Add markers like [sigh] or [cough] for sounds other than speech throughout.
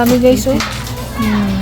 dami guys oh. Hmm.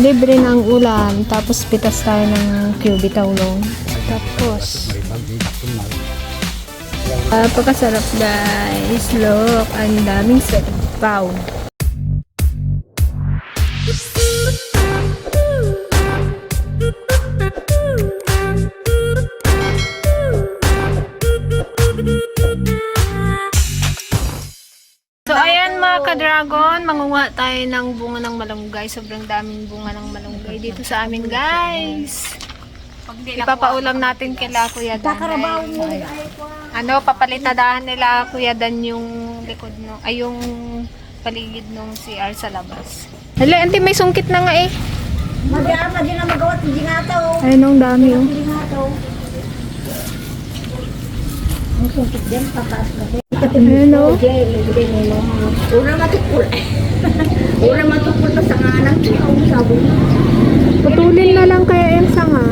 Libre na ang ulam. Tapos pitas tayo ng QB taulong. Tapos, Napakasarap guys. Look, ang daming sabaw. Mga ka-dragon, mangunga tayo ng bunga ng malunggay. Sobrang daming bunga ng malunggay dito sa amin guys. Ipapaulam natin kila Kuya Dan. guys. Ano, papalitadahan nila Kuya Dan yung likod no, ay yung paligid nung CR sa labas. Hala, auntie, may sungkit na nga eh. Mag-aama din ang magawa, hindi nga to. Ayun, ang dami oh. Ang sungkit din, pataas kasi. Ayun oh. Una matukul. [laughs] Una matukul pa sa nga anak ko. Ang sabi mo. Putulin na lang kaya yung sanga.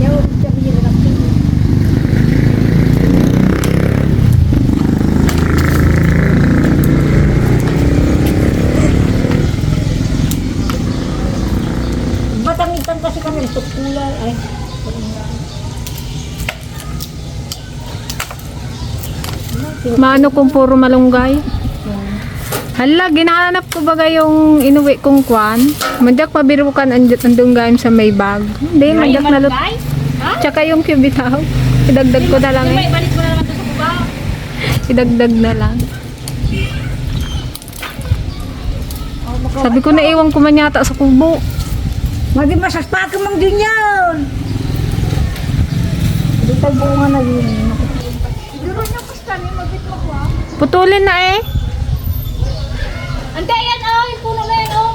Yaw, sabi niya lang. Batangitan kasi kami tukulay. Ay, Maano kung puro malunggay? Hala, ginahanap ko baga yung inuwi kong kwan. Madyak pabirukan andun gayam sa may bag. Hindi, madyak na lut. Tsaka yung cubitaw. Idagdag ko na lang eh. Idagdag na lang. Sabi ko na iwan ko man yata sa kubo. Magi masaspakan mang din yan. Hindi tayo bunga na yun. Duro niya kusta niya magit mo Putulin na eh. Ante, yan oh, yung puno na yan oh.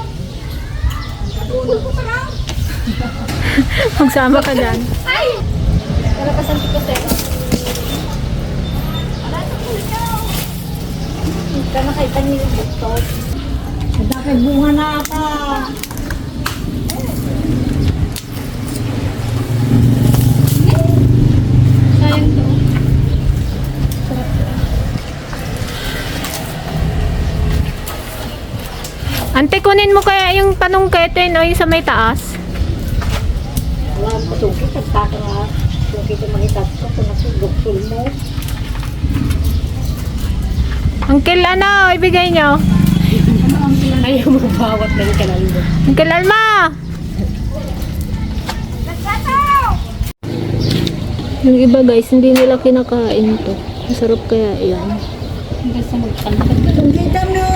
[laughs] Magsama ka dyan. Ay! Santi ko sa'yo. Wala sa puno. Hindi ka nakita niyo yung buktot. Dahil bunga na ata. Sayang Ante, kunin mo kaya yung panungkete no, yung sa may taas. Wala mo sungkit, nagtaka nga. Sungkit ang mga ko, kung nasugok mo. Uncle, ano, ibigay nyo? Ayaw mo bawat ng kanal mo. Uncle Alma! Yung iba guys, hindi nila kinakain to. Masarap kaya yan. Basta magkantag. Sungkitan no, nagtapong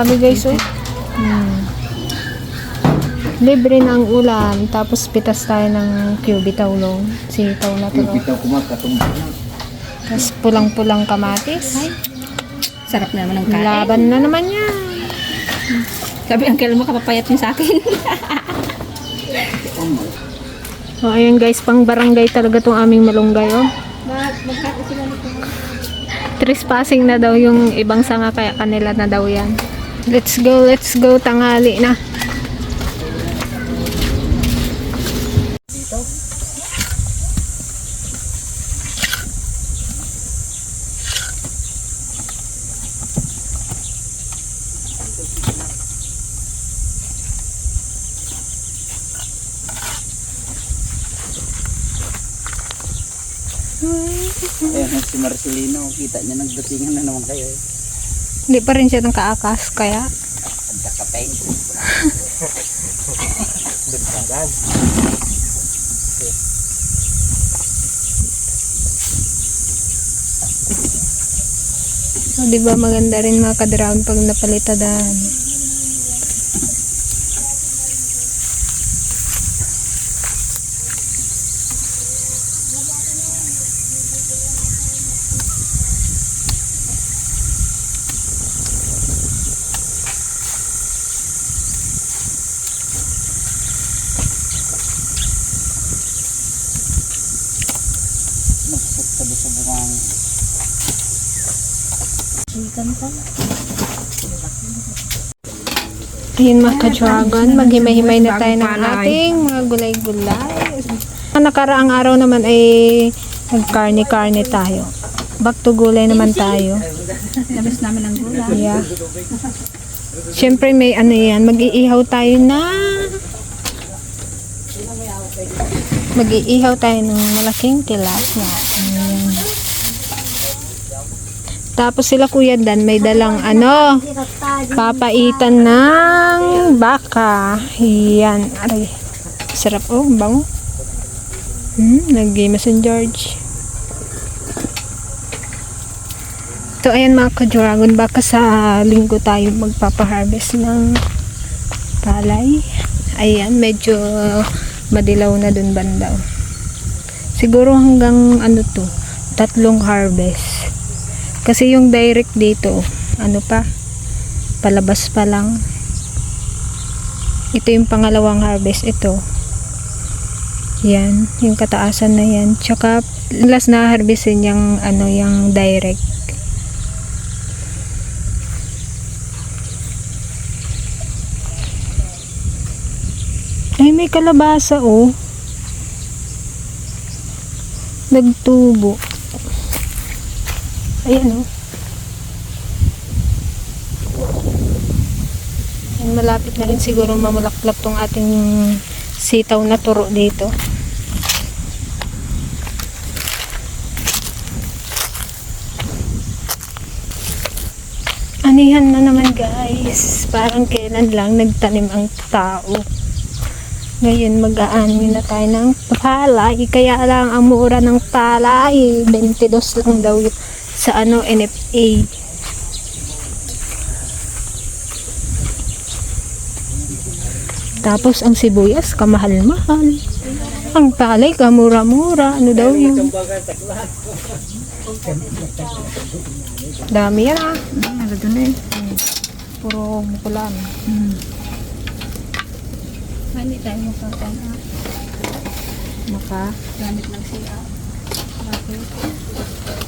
dami guys oh. Hmm. Libre na ang ulam. Tapos pitas tayo ng QB taulong. Sitaw na to. Bitaw ko makatong Tapos pulang-pulang kamatis. Sarap naman ng kain. Laban na naman yan. Sabi ang mo kapapayat niyo sa akin. [laughs] O ayan guys, pang barangay talaga tong aming malunggay oh. Trespassing na daw yung ibang sanga kaya kanila na daw yan. Let's go, let's go, tangali na. Ayan si Marcelino, kita niya nagdatingan na naman kayo. eh. Hindi pa rin siya ng kaakas, kaya Ada [laughs] kapeng. So, di ba maganda rin mga ka-drown pag napalitadahan. Ayun mga ka-dragon, maghimay-himay na tayo ng ating mga gulay-gulay. Ang nakaraang araw naman ay nagkarne-karne tayo. Back to gulay naman tayo. Labas namin ang gulay. Yeah. Siyempre may ano yan, mag-iihaw tayo na mag-iihaw tayo ng malaking tilapia. Ayan. Tapos sila Kuya Dan may dalang ano, papaitan ng baka. Yan. Aray. Sarap. Oh, bango. Hmm, nag-game St. George. So, ayan mga ka-dragon, baka sa linggo tayo magpapaharvest ng palay. Ayan, medyo madilaw na dun bandaw. Siguro hanggang ano to, tatlong harvest. Kasi yung direct dito, ano pa, palabas pa lang. Ito yung pangalawang harvest ito. Yan, yung kataasan na yan. Tsaka last na harvestin yung ano, yung direct. Ay, may kalabasa, oh. Nagtubo. Ayan, oh. Ayan, malapit na rin siguro mamulaklap tong ating sitaw na turo dito. Anihan na naman guys. Parang kailan lang nagtanim ang tao. Ngayon mag-aani na tayo ng palay. Kaya lang ang mura ng palay. 22 lang daw yun sa ano NFA. Tapos ang sibuyas kamahal-mahal. Ang palay kamura-mura. Ano daw yun? Dami yan ah. Ano doon eh? Puro bukulan. Hindi tayo makakana. Maka. Gamit lang siya. Bakit?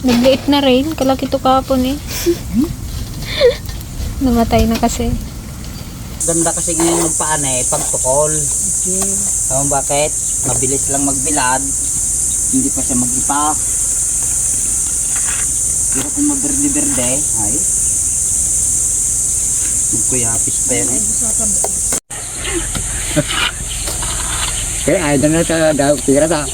Nagliit na rin. Kalaki to kapon eh. [laughs] Namatay na kasi. Ganda kasi ngayon magpaane, pagtukol. Alam mo bakit? Mabilis lang magbilad. Hindi pa siya mag-ipak. Pero kung maberde-berde, ay. Magkuyapis pa yan. [laughs] eh. Kaya ayaw na sa daw, tira ta.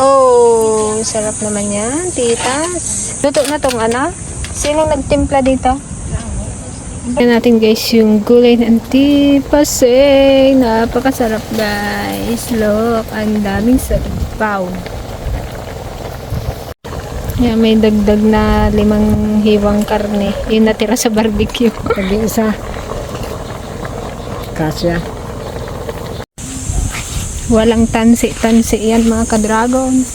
Oh, sarap naman yan, titas. Luto na tong ano? Sino nagtimpla dito? Tignan natin guys yung gulay ng tipasay. Napakasarap guys. Look, ang daming sabaw. Yan, may dagdag na limang hiwang karne. Yung natira sa barbecue. Pag-iisa. Kasya. Walang tansi-tansi yan mga ka-dragon.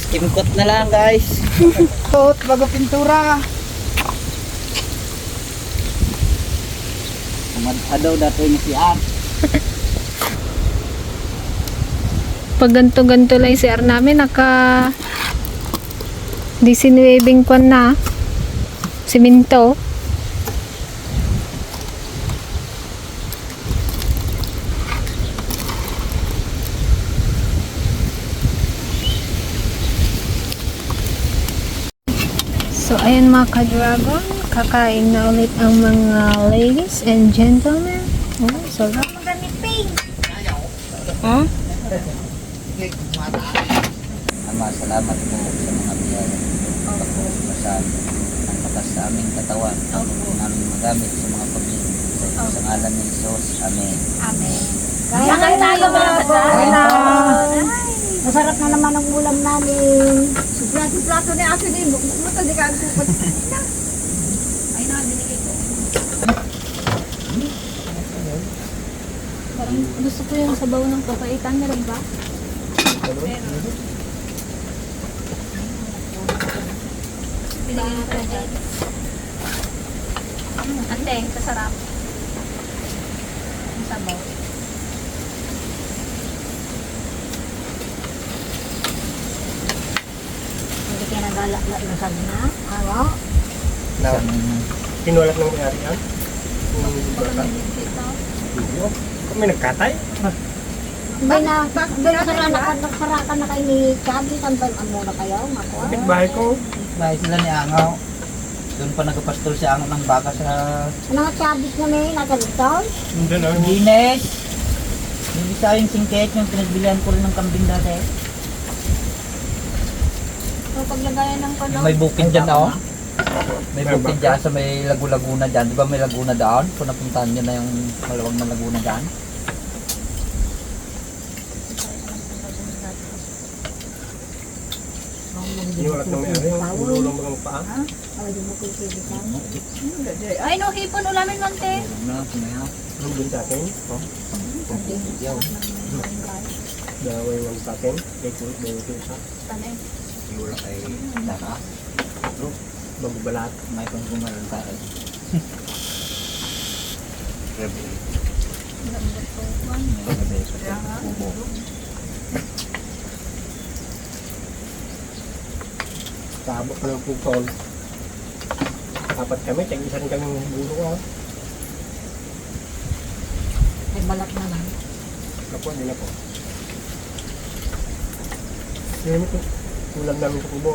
Skim coat na lang guys. [laughs] Tot, bago pintura. Adaw dato ni si Ar. Pag ganto-ganto lang yung CR namin, naka 19 kwan na. Siminto. So, ayan mga ka-dragon. Kakain na ulit ang mga ladies and gentlemen. Oh, sarap. Ha? Ama, salamat po sa mga biyaya. Opo. Sa ang bakas sa aming katawan. Opo. Namin magamit sa mga pamilya. Sa, sa ngalan ni Jesus. Amen. Kaya kayo tayo mga na. Masarap na naman ang ulam namin. Suplato-plato ni Aso ni Ibo. Buto di ka ang kupot. Ay na, binigay ko. Parang gusto ko yung sabaw ng papaitan na rin ba? Ante, sasarap. Ang sabaw. Hindi ka nagala lasag na. Ano? Na, pinulat ng may-ari yan. Kung may nagkatay. May na, may nasaranakan, nagsarakan na kayo ni Chabi, sambal ang muna kayo, mako. Kapit bahay ko. Bahay sila ni Angaw. Doon pa nagpastol si Angaw ng baka sa Ano nga Chabi na may dito? Doon oh. Guinness. Yung isa yung singket, yung pinagbilihan ko rin ng kambing dati. So, paglagayan ng kalo. May bukid dyan oh. May bukid dyan sa may lagu-laguna dyan. Di ba may laguna daan? Kung napuntahan nyo na yung malawang na laguna dyan. Pinulat ng may-ari. Ulo ng mga paa. Ay, isibitan. Ay, no, hipon ulamin man, te. Na. Ano din sa akin? Oh. Yaw. Daway wang sa akin. Kay kulit daw ito isa. Iwala kay Daka. Magbalat. May pang gumalang sa akin. Grabe. Grabe. Kubo. Tabok pa ng putol. Apat kami. Tag isa rin kami ng bulo ko. May balat naman. Kapwa, hindi na po. Hindi mo ito. Ulam namin sa kubo.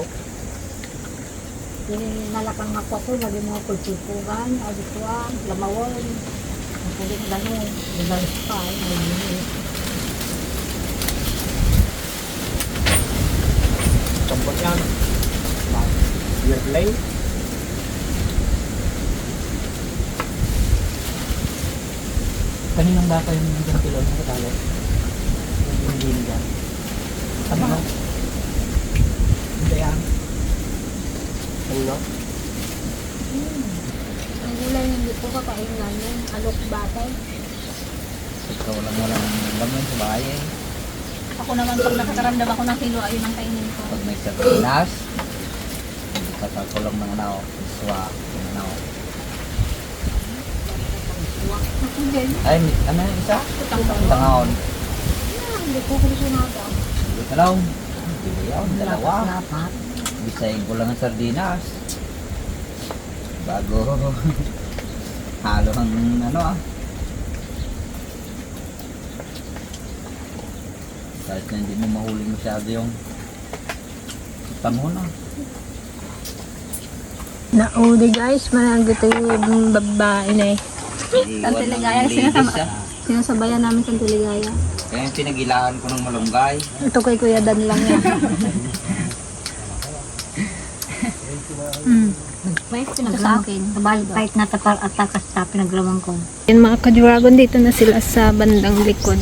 Yung nalakang ako ko, lagi mo kulsipugan, adikuan, lamawon. Ang kulit gano'n, ligalis pa, eh, may linis. Tambak yan. Play. Kaninang baka yung yung kilo na katalo? Yung hindi dyan. Tama no? Hindi yan. Ano na? Ang gulay hindi ko kakain namin, alok batay. Ikaw lang walang laman sa bahay eh. Ako naman, pag nakakaramdam ako ng kilo, ayun ang kainin ko. Pag may sardinas, kakakulang ng iswa, yung ano. Ay, ano yung isa? Tangaon. Hindi ko kulisunada. Hindi ka lang. Hindi yan, dalawa. Bisayin ko lang ang sardinas. Bago [laughs] halo ang ano ah. Kahit na hindi mo mahuli masyado yung pangon ah. Naudi guys, managot yung babae na eh. Tante Ligaya, sinasama- Sinasabayan namin sa Tiligaya. Kaya yung pinagilaan ko ng malunggay. Ito kay Kuya Dan lang yan. mm. May sa akin. Sabal, kahit natapal at takas ta, pinaglaman ko. Yan mga ka-dragon, dito na sila sa bandang likod.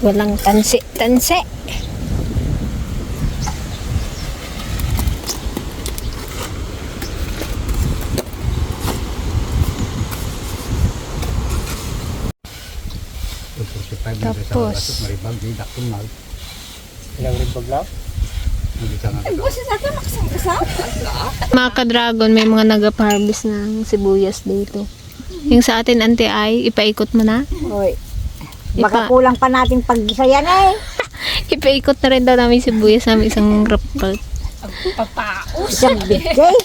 Walang tansi-tansi. Tapos, Ilang ribbag lang? mga ka-dragon, may mga nag-harvest ng sibuyas dito. Yung sa atin, ante ay, ipaikot mo na. Hoy. Ipa- Baka kulang pa natin paggisa yan eh. [laughs] Ipaikot na rin daw namin sibuyas sa isang rapal. Isang bigay.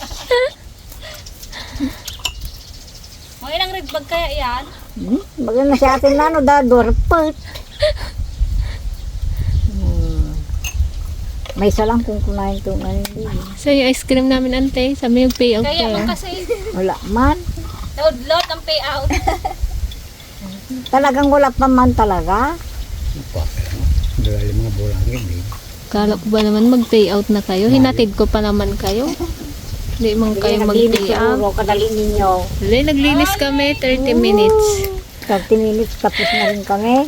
Mga ilang red bag kaya yan? Hmm? Maganda sa atin na, no, dador, put. Hmm. May isa lang kung kunain itong ano yun. So, yung ice cream namin, ante, sabi yung payout Kaya kaya. man kasi Wala man. load-load ang payout. [laughs] Talagang wala pa man talaga. Kala ko ba naman mag-payout na kayo? Hinatid ko pa naman kayo. Hindi man kayo Naglinis mag-payout. siguro, kadali ninyo. Hindi, naglinis kami 30 minutes. 30 minutes tapos na rin kami.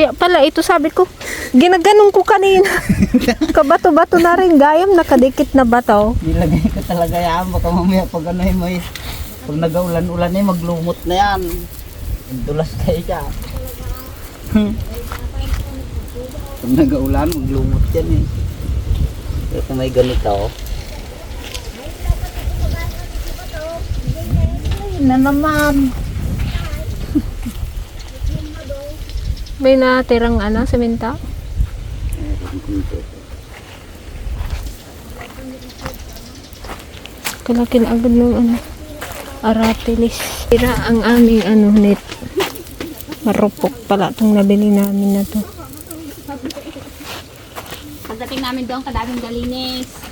Kaya pala, ito sabi ko, ginaganon ko kanina. [laughs] Kabato-bato na rin, gayam, nakadikit na bato. Nilagay ko talaga yan. Baka mamaya pag ano eh, may... Pag nagaulan-ulan eh, maglumot na yan. Dulas kayo ka. [laughs] pag nagaulan, maglumot yan eh. Pero kung may ganito, Na naman. May natirang ano, sementa. Kalakin agad ng ano, aratilis. Tira ang aming ano, net. Marupok pala itong nabili namin na to. Pagdating namin doon, kadaming galinis.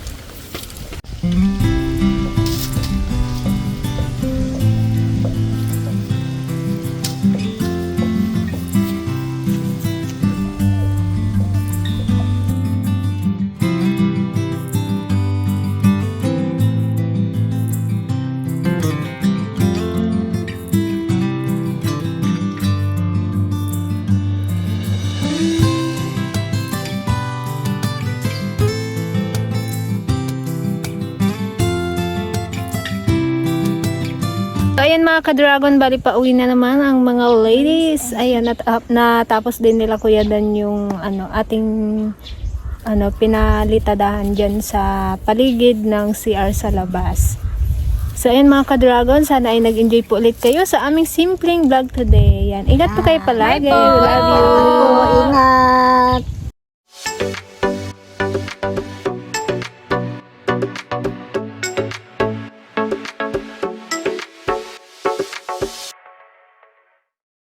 mga ka-dragon, bali pa uwi na naman ang mga ladies. Ayan, nat ah, natapos din nila Kuya Dan yung ano, ating ano, pinalitadahan dyan sa paligid ng CR sa labas. So, ayan mga ka-dragon, sana ay nag-enjoy po ulit kayo sa aming simpleng vlog today. Yan. Ingat po kayo ah, palagi. Bye po. Love you. Ingat.